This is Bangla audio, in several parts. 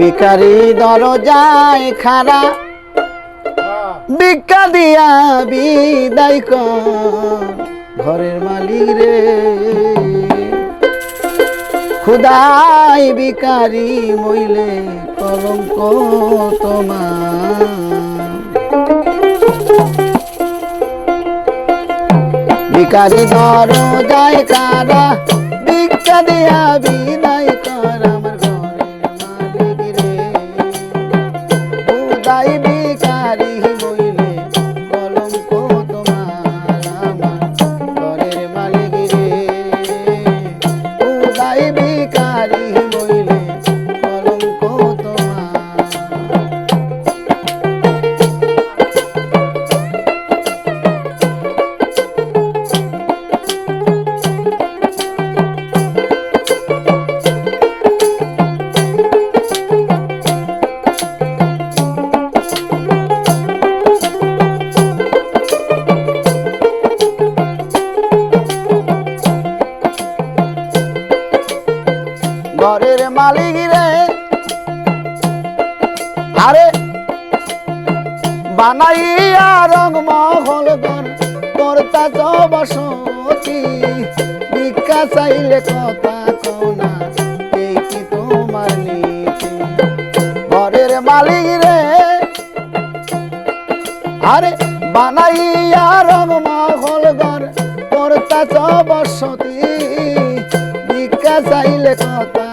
বিকারি দরজায় খারা ভিক্ষা দিয়া বিদায় ঘরের মালিক রে। খুদাই বিকারি মইলে কলঙ্ক তোমার। ভিকারি দরজায় ভিক্ষা দিয়া বিদায় ঘরের মালিক রে। আরে, বানাইয়া রং মহল গর করতা তো বসতি। ভিক্ষা চাইলে কথা কোনা এই তোমার নীতি? ঘরের মালিক রে। আরে, বানাইয়া রং মহল গর তো বসতি। ভিক্ষা চাইলে কথা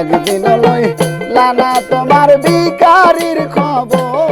একদিন লই লানা তোমার বিকারির খবর।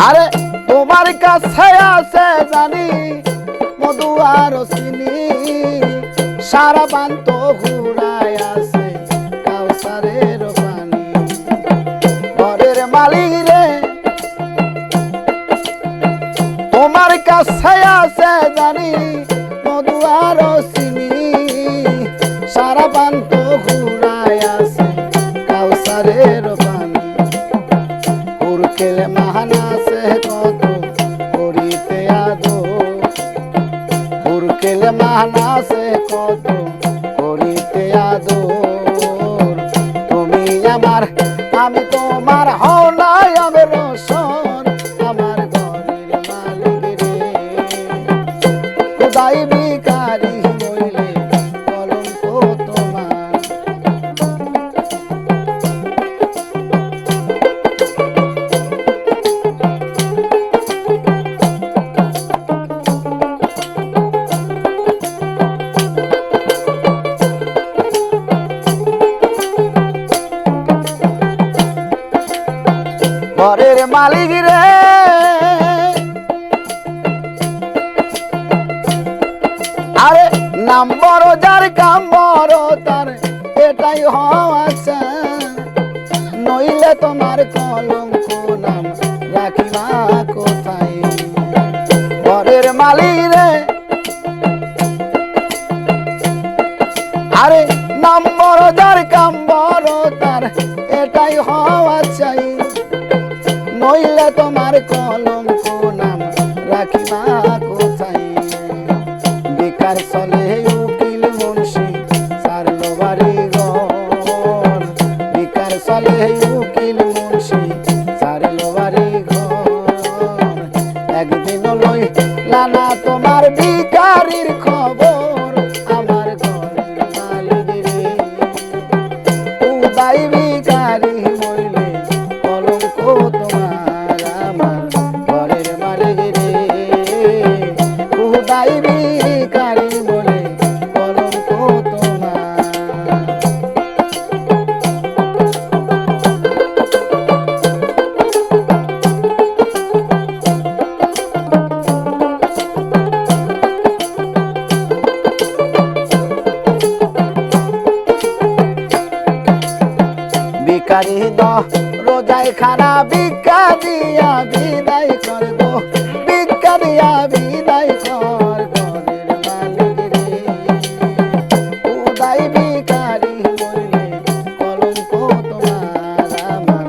আরে, তোমার কাছে আছে জানি মধু আর চিনি সারা বান্ত ঘুরায় আছে কাউসারের পানি ঘরের মালিক রে তোমার কাছে আছে জানি মধু আর তুমি আমার আমি তোমার হলাই আমি রসন নাম বড় যার কাম বড় তার, এটাই হওয়া চাই। নইলে তোমার কলঙ্ক নাম রাখিবা কোথায়? ঘরের মালিক রে। আরে নাম বড় যার কাম বড় তার, এটাই হওয়া চাই নইলে তোমার কলঙ্ক উকিল মুন্সি সারল বাড়ি ঘর। বিকার চলে উকিল মুন্সি সারল বাড়ি ঘর। একদিন লই লালা তোমার বিকারির খবর কলঙ্ক তোমার দো রোজায় খারা ভিক্ষা দিয়া বিদায় কর দো ভিক্ষা দিয়া বিদায় কর উদয় ভিকারি বললে কলঙ্ক তোমার আমার